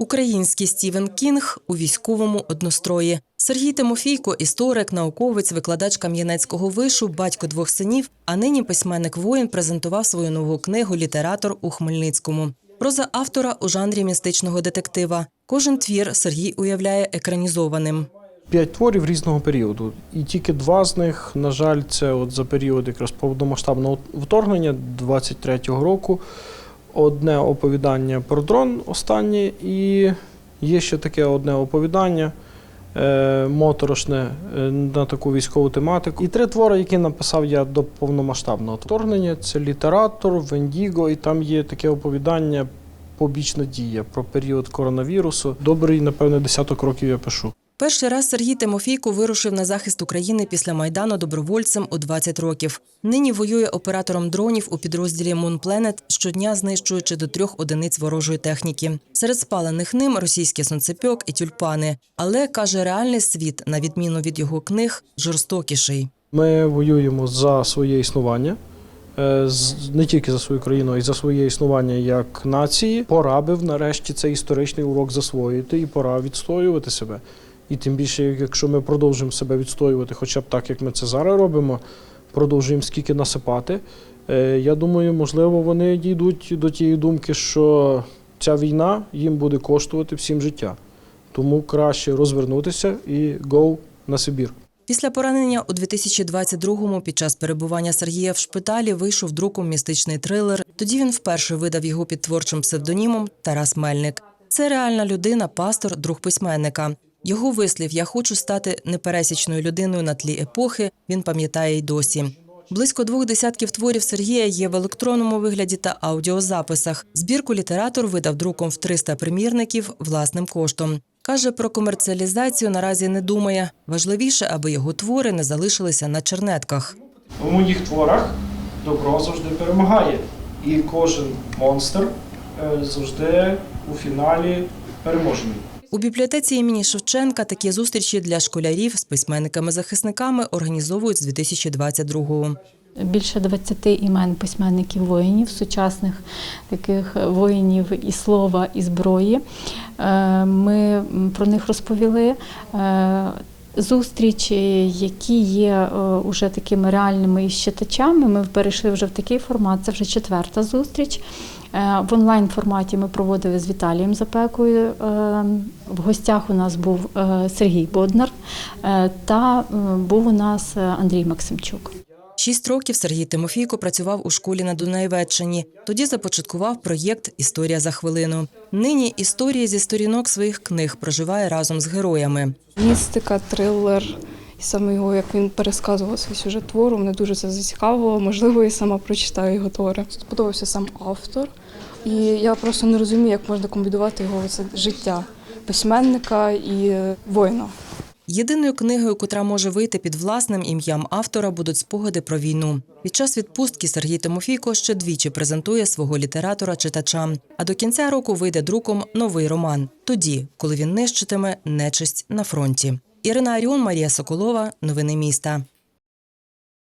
Український Стівен Кінг у військовому однострої. Сергій Тимофійко, історик, науковець, викладач Кам'янецького вишу, батько двох синів, а нині письменник воїн презентував свою нову книгу Літератор у Хмельницькому. Проза автора у жанрі містичного детектива. Кожен твір Сергій уявляє екранізованим. П'ять творів різного періоду. І тільки два з них, на жаль, це от за період якраз повномасштабного вторгнення 23-го року. Одне оповідання про дрон останнє, і є ще таке одне оповідання е, моторошне е, на таку військову тематику. І три твори, які написав я до повномасштабного вторгнення: це літератор, Вендіго, і там є таке оповідання. Побічна дія про період коронавірусу. Добрий, напевно, десяток років я пишу. Перший раз Сергій Тимофійко вирушив на захист України після майдану добровольцем у 20 років. Нині воює оператором дронів у підрозділі Planet, щодня знищуючи до трьох одиниць ворожої техніки. Серед спалених ним російський сонцепьок і тюльпани. Але каже, реальний світ, на відміну від його книг, жорстокіший. Ми воюємо за своє існування. е, Не тільки за свою країну, а й за своє існування як нації. Пора би нарешті цей історичний урок засвоїти і пора відстоювати себе. І тим більше, якщо ми продовжуємо себе відстоювати, хоча б так, як ми це зараз робимо, продовжуємо скільки насипати. е, Я думаю, можливо, вони дійдуть до тієї думки, що ця війна їм буде коштувати всім життя. Тому краще розвернутися і go на Сибір. Після поранення у 2022-му під час перебування Сергія в шпиталі вийшов друком містичний трилер. Тоді він вперше видав його під творчим псевдонімом Тарас Мельник. Це реальна людина, пастор, друг письменника. Його вислів Я хочу стати непересічною людиною на тлі епохи. Він пам'ятає й досі. Близько двох десятків творів Сергія є в електронному вигляді та аудіозаписах. Збірку літератор видав друком в 300 примірників власним коштом. Каже, про комерціалізацію наразі не думає. Важливіше, аби його твори не залишилися на чернетках. У моїх творах добро завжди перемагає. І кожен монстр е, завжди у фіналі переможений. У бібліотеці імені Шевченка такі зустрічі для школярів з письменниками-захисниками організовують з 2022-го. Більше 20 імен письменників воїнів, сучасних таких воїнів і слова, і зброї. Е, Ми про них розповіли. Зустрічі, які є е, уже такими реальними із читачами, ми перейшли вже в такий формат. Це вже четверта зустріч. Е, В онлайн форматі ми проводили з Віталієм Запекою. Е, В гостях у нас був Сергій Боднар та був у нас Андрій Максимчук. Шість років Сергій Тимофійко працював у школі на Дунаєвеччині. Тоді започаткував проєкт Історія за хвилину. Нині історії зі сторінок своїх книг проживає разом з героями. Містика, трилер, і саме його, як він пересказував свій сюжет твору, мене дуже це зацікавило. Можливо, я сама прочитаю його твори. Сподобався сам автор, і я просто не розумію, як можна комбінувати його це життя письменника і воїна. Єдиною книгою, котра може вийти під власним ім'ям автора, будуть спогади про війну. Під час відпустки Сергій Тимофійко ще двічі презентує свого літератора читачам. А до кінця року вийде друком новий роман. Тоді, коли він нищитиме нечисть на фронті. Ірина Аріон, Марія Соколова. Новини міста.